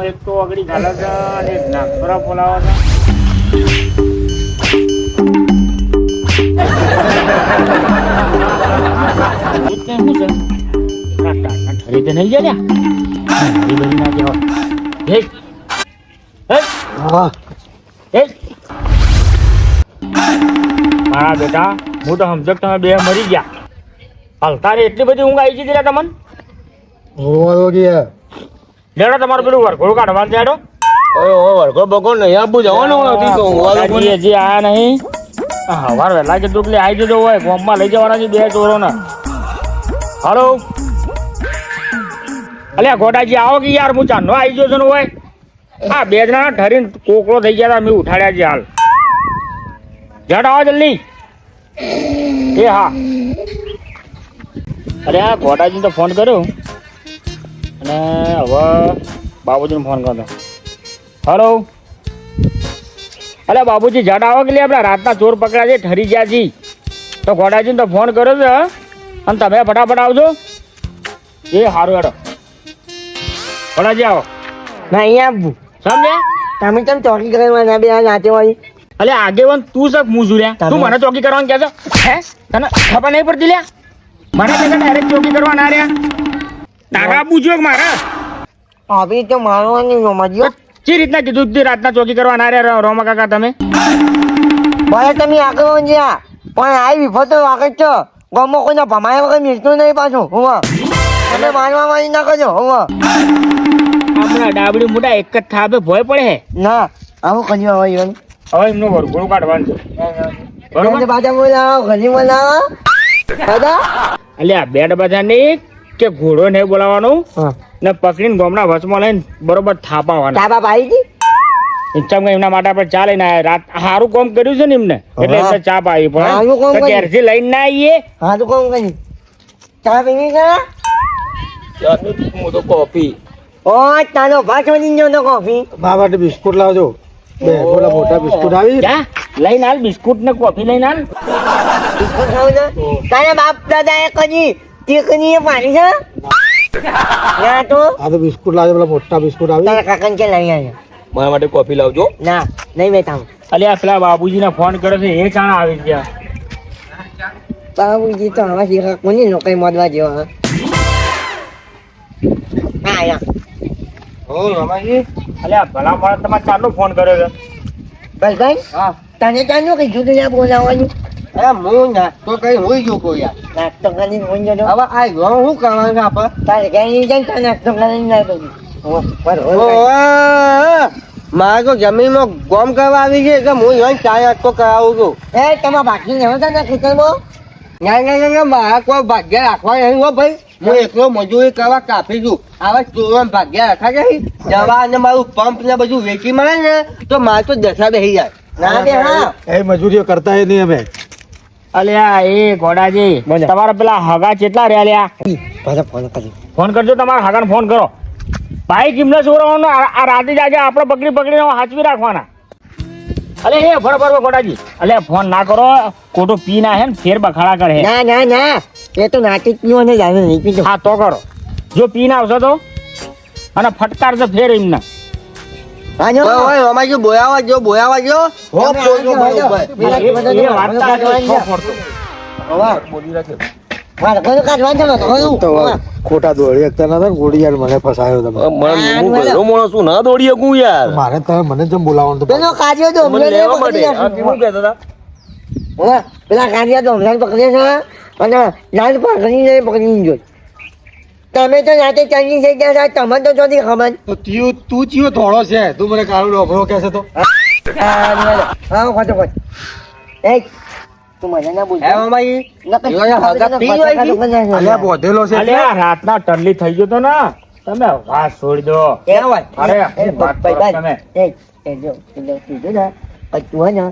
નાકમાં એક તો આગળી ગાલે છે અને એક ખરાબ બોલાવે છે ઠરી તો નહીં જાય હરી બરી ના જાઓ. હે હે હા. એ મારા બેટા હું તો સમજક તમે બે મરી ગયા. હલતા રે એટલી બધી ઊંઘ આવી ગઈ તમને? હોવો લેડો તમારું પેલું વરઘોડું કાઢવાનું લેડો ઓય ઓય વળગો બગો નહીં આપું જવાનું છે, તો દાદાજી હજી આયા નહીં. હવાર વહેલા કીધું કે આવી જજો હોય ગોમમાં લઈ જવાના છે બે ચોરોને. હાલો. અલ્યા ગોડાજી આવો કે યાર હું ચાંદનો આવી ગયો છું હોય. હા બે જણા ઠરીને કોકડો થઈ ગયા હતા મેં ઉઠાડ્યા છે હાલ. જડ આવો જલ્દી. એ હા. અરે આ ગોડાજીને તો ફોન કર્યો. અને હવે બાબુજીને ફોન કરતો હલો? અલે બાબુજી જડ આવો કે લે આપણા રાતના ચોર પકડ્યા છે ઠરી ગયા છી તો ગોડાજીને તો ફોન કર્યો છે અને તમે ફટાફટ આવજો. એ સારું હેડો. ગોડાજી આવો. ના અહીંયા આવું. સમજ્યા? તમે કેમ ચોકી કરવાના બે આ નાચે વાળી અલે આગેવાન તું સક મું ઝુર્યા તું મને ચોકી કરવાનું કહે છે? હે? તને ખબર નહીં પડતી લ્યા? મને ડાયરેક્ટ ચોકી કરવા ના રહ્યા. તારા પૂછ્યો કે મારે? આવી તો મારવાની રમજો જે રીતના કીધું તે રાતના ચોકી કરવા ના રહ્યા રોમા કાકા તમે? ભલે તમે આગળ જ્યાં પણ આ વિફો તો આગળ છો. ગમો કોઈના ભમાયા વગર મિલતું નહીં પાછું હુવા તમે મારવા મારી ના કરજો હુવા આપણા ડાબડી મોટા એક જ થાબે ભય પડે હે. ના આવું કર્યું હવે ઈવન. હવે એમનું વરઘોડું કાઢવાનું છે. બરોબર? પાછા બોલાવો ઘણી બોલાવો દાદા અલ્યા બેડ બધા નહીં. કે ઘોડો નહીં બોલાવાનો ને પકડીને ગોમના વચમાં લઈને બરોબર થાપાવાનો. થાપા બાપ આવી ઇન્ચમ એમના માટે આપણે ચા લઈને આયા. રાત સારું કામ કર્યું છે ને એમને? એટલે હા. ચા પાવી પણ. કર્યું. ઘેરથી લઈને ના આવીએ હા તો કોણ કરી ચા પીવી કરા હું તો કોફી ઓ તાનો ભાત વળી ગયો તો કોફી મા માટે બિસ્કુટ લાવજો. બે બોલા મોટા બિસ્કુટ આવી. લઈને હાલ બિસ્કુટ ને કોફી લઈને હાલ બિસ્કુટ ખાવ ને તારા બાપ દાદા એ કદી એ પાણી છે? ના તો? આ તો બિસ્કુટ લાવજો પેલા મોટા બિસ્કુટ આવી. તારા કાકાને કે લઈ આવ્યા મારા માટે કોફી લાવજો. ના નહીં મેં તામ અલે આ પેલા બાબુજીને ફોન કર્યો છે એ ચાણ આવી ગયા. બાબુજી તો આવા શીખા કોની નોકરી મોદવા જેવો હા? આયા. ઓ રમાજી. અલ્યા ભલા માણસ તમારે ચાલો ફોન કર્યો છે. બસ ભાઈ હા. તને ચાલો કઈ જુદું ના બોલાવવાનું. એ હું નાસ્તો કઈ હોય ગયો કોઈ યાર? નાસ્તો કરીને ફોન જતો હવે આ ગયો હું કરવાનું આપણે? તારે નહીં જાય તારે નાસ્તો કરીને ના ઓવે, મારે તો જમીનમાં ગોમ કરવા આવી છે એટલે હું અહીં ચા નાસ્તો કરાવું છું. એ તમારા બાકી નહીં હતા ને ખેતરમાં ના ના ના, ના મારા કોઈ ભાગ્ય રાખવા નહીં હો ભાઈ. હું એકલો મજૂરી કરવા કાપી છું. આવા ચોરો ભાગ્ય રાખા છે દવા અને મારું પંપ ને બધું વેચી મળે ને તો મારે તો દશા બેસી જાય. ના બે હા એ મજૂરીઓ કરતા નહીં અમે. અલ્યા એ ગોડાજી. તમારા પેલા હગા કેટલા રહ્યા લ્યા? ફોન કરી ફોન કરજો તમારા હગાને ફોન કરો. ભાઈ કિમને ચોરાવાનો આ રાતે જ આજે આપણે પકડી પકડીને હાચવી રાખવાના. અલે હે બરોબર ગોડાજી. અલે ફોન ના કરો. કોટો પી ના હે ને ફેર બખાડા કરે ના ના ના. એ તો નાટી પીવો ને જાણે નહીં પીતો. હા તો કરો. જો પી ના આવશો તો? અને ફટકાર છે ફેર એમને. હા જો ઓય બોયાવા જો બોયાવા જો હો ભાઈ? એ- આજે બોલી ખોટા દોડી શકતા નતા ગોળી યાર મને ફસાયો તમે. મને હું ગયો? માણસ છું ના દોડી શકું યાર. મારે તમે મને જેમ બોલાવવાનું પેલો કાઢ્યો તો મને લેવા માટે. હતા? પેલા કાઢ્યા તો હમણાં પકડે છે અને લાલ પકડી ને પકડી ગયો. તમે તો રાતે ચાલી થઈ ગયા હતા તમે તો જોતી ખબર. તો તું તું ચિયો થોડો છે? તું મને કાળો ડોફરો કહે છે તો? હા ખોટો ખોટ એ તું મને ના બોલ હે મામાજી? અલ્યા બોધેલો છે રાતના થઈ ગયો તો ને? તમે વાત છોડી દો. ક્યાં હોય અરે એ શું વાત કરો ભાઈ તમે. એ એ જો કીધું ને આ તું હે ને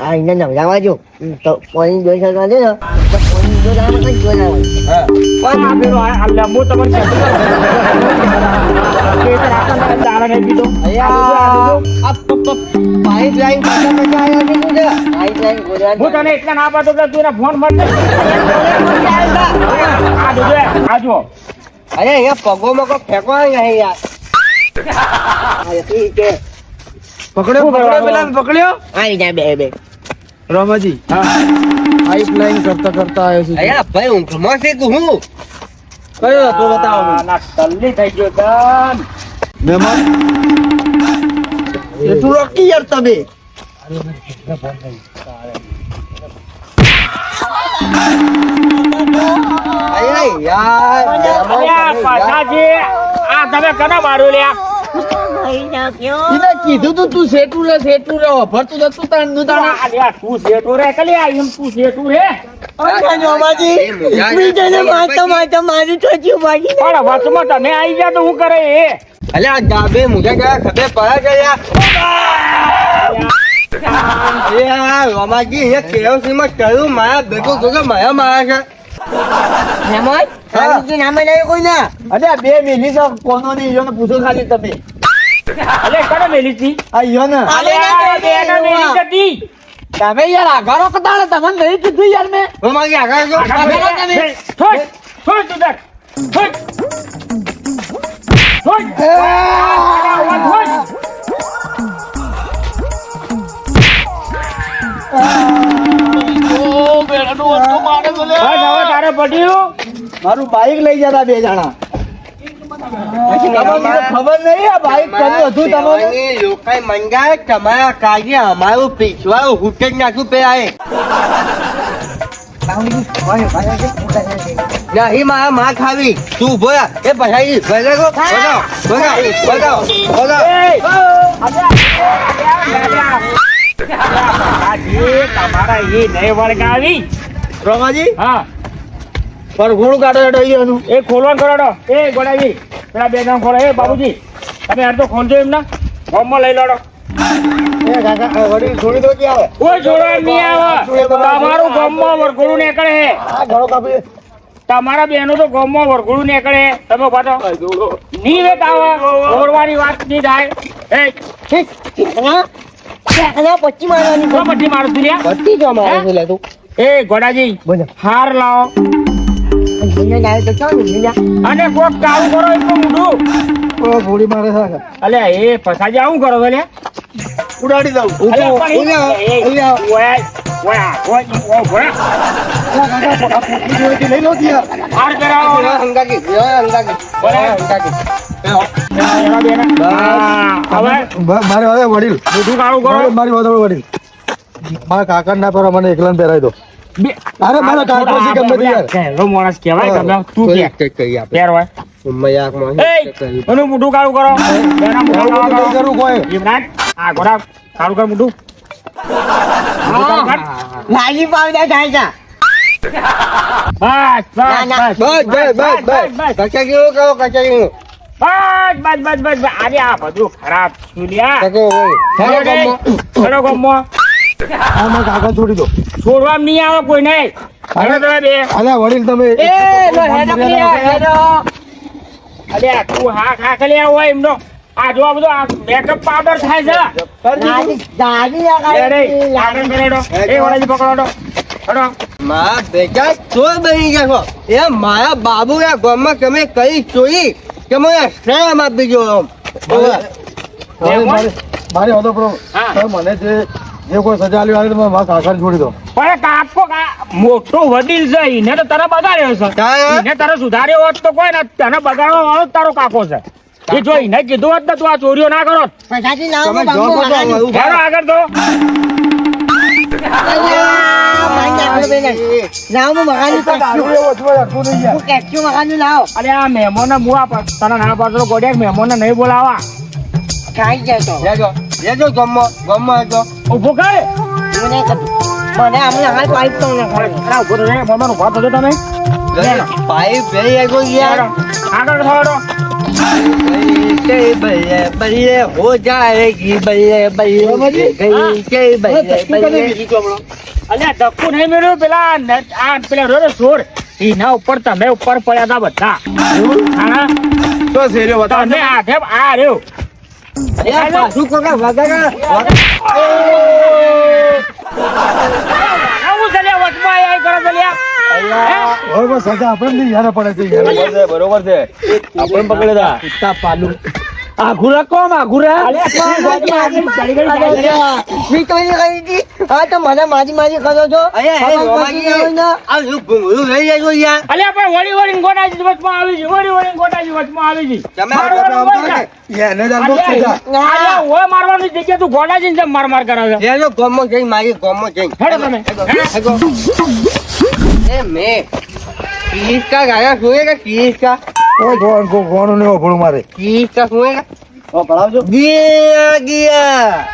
આ એને જો. તો પોણી જોઈ શકવા દે ને. હા એ તને એટલે ના પાડતો તું ફોન જુઓ. અરે અહીંયા પગોમાં કોઈ ફેંકવા નહીં યાર પકડ્યો? પકડ્યો પેલા પકડ્યો આવી જાય બે બે. રમાજી પાઇપ લાઈન કરતા કરતા આવ્યો છું. અયા ભાઈ ઊંઘમાં છે કે હું? કયો હતો બતાવો. ના તલ્લી થઈ ગયો તન. મહેમાન. એ તું રોકી યાર તમે. અરે યાર. પાછા જે આ તમે કના મારું લ્યા? એને કીધું તું તું સેટું રે સેટું રે ભરતું જતું તાણનું તાણ. અલ્યા તું શેઠું રે કલી આ એમ તું શેઠું રે? મારી આ બેટો માયા મારા છે? હેમંત નામે નહીં કોઈ ના અરે બે મિનિટ તો કોનો ની પૂછો ખાલી તમે. અલે કને મેલી હતી? આ ઈયો ને મેલી હતી. તમે યાર આઘારો કતાણે તમને નહીં કીધું યાર મેં. તું હવે તારે પડ્યું મારું બાઈક લઈ જતા બે જણા. ખબર નહીં આ બાઈક કનું હતું તમને લોકાઈ મંગાય તમારા કાગે અમારું પીછવાયું હુટે જ નાખ્યું પે આએ નહીં મારા માં ખાવી તું બોલા એ પછી બગાડો બગાડો બગાડો બગાડો બગાડો એ! આજે તમારા એ નહીં વળગાવી. રમાજી હા. પરઘોણું કાઢો હેડો એ ખોલવાનું કરાડો એ ગોડાજી. પેલા બે ગામ ખોલો એ બાબુજી તમે આ તો ખોલજો એમના ફોર્મમાં લઈ લડો. તમારું બેનો તો ગામમાં વરઘોડું નીકળે. તમે પાછો ની વેત આવે વાત નહીં થાય. પચ્ચી મારવાની. પચ્ચી મારું તું લ્યા. જો મારે તું એ ગોડાજી હાર લાવો. ભૂલે જાય તો ચાલ ને અને કોક કામ કરો એટલું મોઢું. ઓ ગોળી મારે છે. એ પછાજી આવું કરો છો ઉડાડી દઉં. એ- ઉલ્યા. ઓય, ઓય, ઓય, મારે વડીલ. મારી વાત વડીલ. મારા કાકા ના પર મને એકલા પહેરાવી દો. બે- અરે મારા કાકો છે ગમે તે યાર કહેલો માણસ કહેવાય તમે તું કે કઈ કઈ આપે પહેરવાય. મજાકમાં એ, એનું મોઢું કાળું કરો બેના મોઢું કાળું કરો. કોઈ ઇમરાન, આ કર મોઢું. કર. પાવડા થાય છે બસ, બસ. બસ, બસ બસ બસ બસ બસ, કચા કેવું કહો કચા બસ, બસ, બસ, બસ. આજે આ બધું ખરાબ ગમો. હેલો ગમો. આ મારા કાકા છોડી દો છોડવામાં નહીં આવે કોઈ નહીં હેલો તમે બે અલ્યા વડીલ તમે એ લો હેડો હેડો. અલ્યા તું હા ખા ખાલી એમનો આ જો બધો આ મેકઅપ પાવડર થાય છે દાદી દાદી લે રે, આગળ કરે એ ઓલાજી પકડો હેડો. હેડો. બેટા ચોર બની ગયા એ મારા બાબુ ગામમાં તમે કઈ ચોરી કે મને શ્રેમ આપી ગયો મારે મને જે જે કોઈ સજા લેવા આવે તો મારા કાકાને છોડી દો. પણ કાકો મોટો વડીલ છે એને તો તને બગાડ્યો છે. એને તારે સુધાર્યો હોત તો કોઈ ના તને બગાડવા વાળો તારો કાકો છે. એ જો એને કીધું હોત ને તું આ ચોરીઓ ના કરો. આગળ તો તને મહેમાન નહીં બોલાવા. ખાઈ જાય તો લેજો લેજો ગામમાં ગામમાં લેજો ઉભો કરે મને નહીં થતું. મને હમણાં હાલ પાઇપ તો ના ખાય. અરે ઉભો રહે મહેમાન ઉભા થજો તમે લેજો ભાઈ ભાઈ આગળ યાર હેડો. આગળ થયો के बल्ले बल्ले हो जाएगी बल्ले बल्ले गई के बल्ले बल्ले અલ્યા ધક્કુ નહીં મેળવ્યું પેલા ન- આ પેલા રોડે સોર એના ઉપર તમે ઉપર પડ્યા હતા બધા હા તો શેર્યો બતાવો તમે હાથે આ રહ્યો બરોબર છે. આપણને પકડે આપણે પકડેલા પાલું. આઘુરા કોમ આઘુરા? નીકળી કહી હતી? હા તો મને માજી માજી કરો છો. અહીંયા હે ખબર રોમાજી પડતી હોય ને. આ શું ભૂંગળું લઈ જાય છો યાર અલે પણ વળી વળી ગોટાજી વચમાં આવી છે વળી વળી ગોટાજી વચમાં આવી છે મારવાનું જગ્યા તું જેમ માર માર કરાવે. છે. એનો ગોમો જઈ મારી ગોમો જઈ હેડો તમે. એ મેં. કિસકા ગાયા સુએગા કિસકા કિસકા સુએગા ગયા ગયા.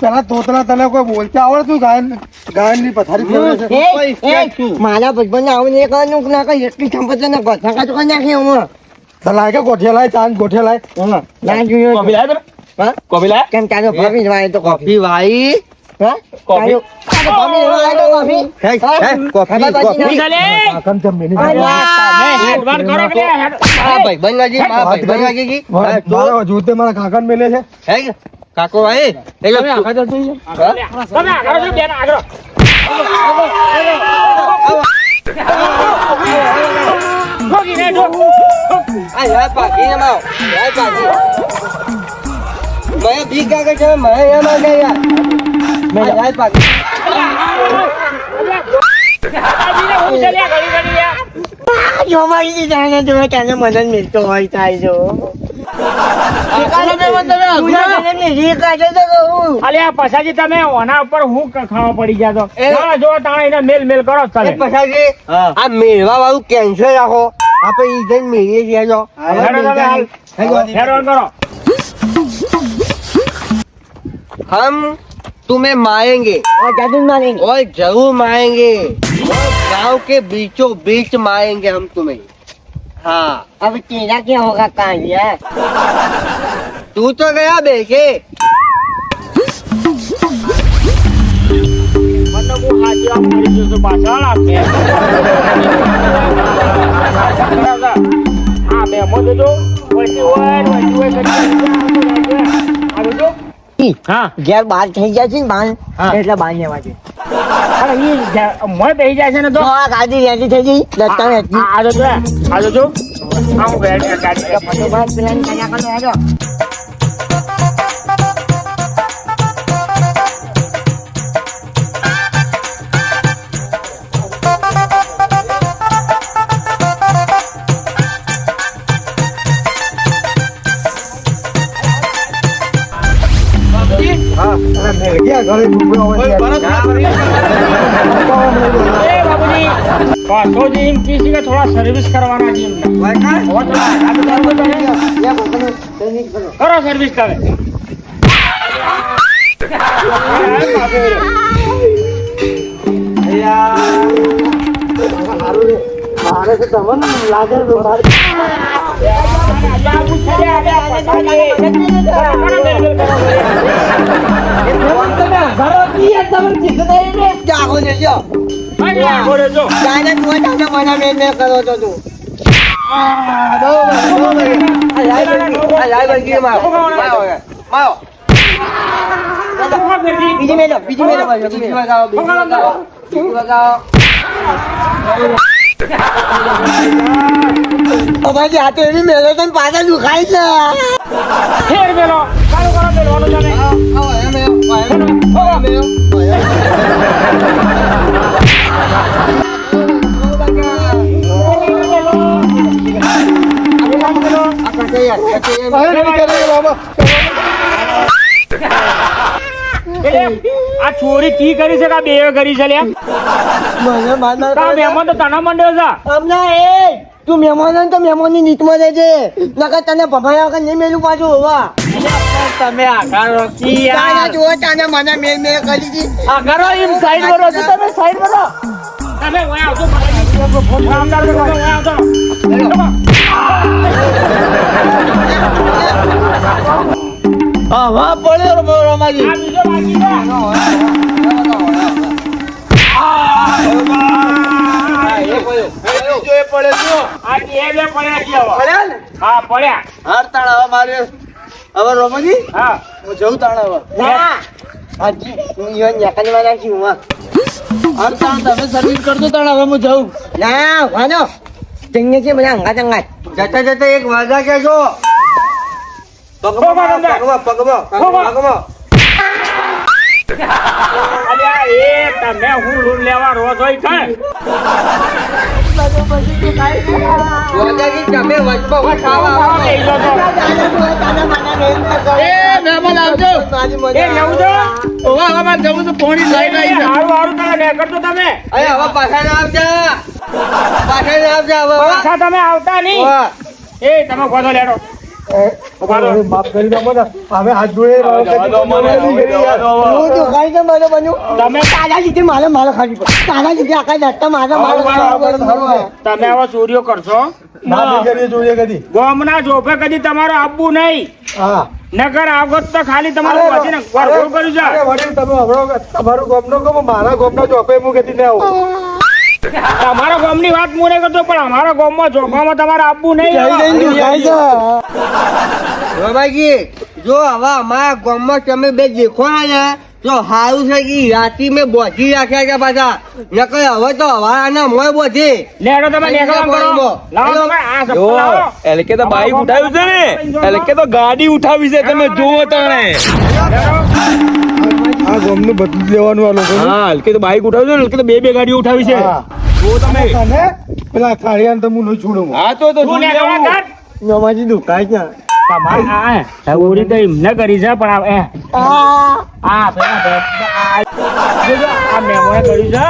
પેલા તોતલા તને કોઈ બોલતા આવડતું? ગાયન ગાયનની પથારી ફેરવે મારા ભજબન આવું એક નું ના કઈ એટલી સંપત્તિ ના ગોઠા કાચો કરી નાખી હું તલા લાગે ગોઠિયા લાય ના જોયું કોફી લાયા તમે? હા? કોફી લાયા? કેમ ચાલો ભાભી જવાય તો કોફી. કોફી ભાઈ હા કોફી? ચાલો, ચાલો, ભાભી જવાય તો કોફી હે, હા? હે, કોફી, ખબર પડતી કોફી. નથી. ચાલે. કાકન ચમ મેની અરે, તમે હેડવાન કરો કે લે, હેડ. આ ભાઈ બંગાજી આ ભાઈ બંગાજી મારા કાકા ને મેલે છે કાકો ભાઈ તમે આગળ તમે આગળ બેન આગળ. આ યાર પાકી ને માવ યાર પાકી મેં ભીખ કાકે છે મેં એમાં યાર જો મારી જાણે જો તને મદદ મિલતો હોય થાય જો પછાજી તમે ઓના ઉપર હું ક- ખાવા પડી ગયા તો એ- જો તાણે એને મેલ મેલ કરો તમે. પછી આ મેળવા વાળું કેન્સલ રાખો. આપણે ઈ જઈને મેળીએ છીએ જો તમે કરો. हम तुम्हें मारेंगे और जादू मारेंगे और जरूर मारेंगे और गांव के बीचों बीच मारेंगे हम तुम्हें हाँ अब तेरा क्या होगा कहाँ यार तू तो गया बेटे મને બહુ હાજી આમ મળી ગયું છે પાછળ આ બે. આ બે મો જોજો વચ્ચે હોય ને વચ્ચે હોય કરી આ જોજો હા. ઘેર બાર થઈ જાય છે ને બાન. એટલે બાર લેવા છે મોય બેસી જાય છે ને તો? આ ગાડી રેડી થઈ ગઈ લટકા રેડી આ જો આ જો આ. હું ગાડી. ગાડી તો બસ પ્લાન કર્યા કરો હેડો ક્યાં ઘરે ડૂબયો હોય ત્યાં. એ બાબુજી પાછો જે એમ કહે છે કે થોડા સર્વિસ કરવાના છે એમને હવે તો આ બધા તમે કરો સર્વિસ તમે જાગો ને જો જાને તું જાને મને બીજી મેં બીજી મેં બીજી મેં લો. હાથે એવી મેલો તો પાછા દુખાય છે. ફેર મેલો ચાલુ કરો મેલવાનું તમે આ ચોરી કી કરી છે કે આ બે કરી છે લ્યા? મને માર તા તણા મંડ્યો છે. હમણાં એ તું મહેમાન તો મહેમાનની નીતમાં રહેજે. નકર તને ભભાયા વગર નહીં મેલું પાછું હોવા. તમે જુઓ તાને મને મેલ મેલ કરી દી. આગળ એમ સાઈડ બરો છો તમે સાઈડ કરો તમે ઓય આવજો ફોન કામદાર બરો ઓય આવજો હા પડ્યો રમાજી. આ બીજો બાકી છે આ બે બે પડ્યા છે હવે. હા પડ્યા. હાર તાણ હવે મારે હવે રમાજી હા. હું જઉં તાણ હવે હજી. હું યો હું હાર તાણ તમે સર્વિસ કરજો તાણ હવે હું જઉં. ના વાનો ચંગે છે બધા અંગાત અંગાત જતા જતા એક વાગા કે જો. પગમાં પગમાં. પગમાં. પગમાં. અલ્યા એ તમે હું રૂમ લેવા રોજ હોય? ગોદાજી તમે હવે મારે જવું છે પોણી તમે અરે હવે પાછા ના આવજા પાછા ના હવે. પાછા તમે આવતા નહીં. એ, તમે ગોધો લેડો. માફ કરી દો મને અમે હાથ જોડે હું દુખાય છે મારે બન્યું. તમે તારા લીધે મારે મારે ખાવી તારા લીધે આખા દત્તા મારે મારે તમે આવા ચોરીઓ કરશો? ના કરીએ જોઈએ કદી. ગોમના જોફે કદી તમારો આપવું નહીં. હા. નગર આગત તો ખાલી તમારું ગોળ કર્યું અરે છે વડીલ તમે હમણાં તમારું ગમનો ગમો મારા ગમનો હું કદી ને આવું. તમારા ગામની વાત હું નહીં કરતો પણ અમારા ગામમાં જોખમાં તમારે આપવું નહીં. બાબાજી જો હવે અમારા ગામમાં તમે બે દેખો ને તો સારું છે કે રાતી મેં બોધી રાખ્યા છે પાછા. નકર હવે તો હવાના મોય બોધી. લેડો તમે અહીં કરો. લાવો તમે આ ચપ્પલ લાવો. એટલે કે તો બાઈક ઉઠાવ્યું છે ને? એટલે કે તો ગાડી ઉઠાવી છે તમે જોવો તાણે. આ ગમનું બધું જ લેવાનું આ લોકો હા એટલે કે તો બાઈક ઉઠાવ્યું છે ને? એટલે કે તો બે બે ગાડીઓ ઉઠાવી છે. હા. જો તમે. અને પેલા કાળિયાને તો હું નહીં છોડું હા તો તો તું જોઈ નેકળવા લેવું. કાઢ. નમાજી દુખાય છે તમારે આ આ તો એમને કરી છે પણ આ આ આ પેલા બે- આ જોજો, આ મેમોએ કર્યું છે.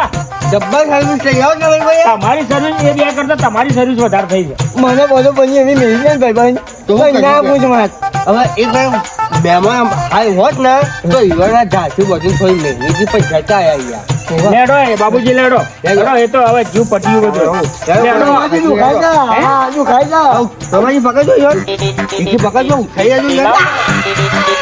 જબ્બર સર્વિસ થઈ આવો ને ભાઈ. તમારી સર્વિસ એ બે કરતા તમારી સર્વિસ વધારે થઈ છે. મને બધું બની એવી નહીં ને ભાઈ તો ભાઈ ના પૂછ વાત હવે એક વાર મહેમાન આઈ હોત ને તો ઈવાના ઝાંસી બધું થોડી મહેંગી પણ જતા આવ્યા લેડો એ બાબુજી લેડો. લેડો. એ તો હવે જીવ પટ્યું બધું. લેડો નમાજી ખાઈ જા. હા? ખાઈ જા. તમારી પકડજો યાર બીજી પકડજો થઈ જજો યાર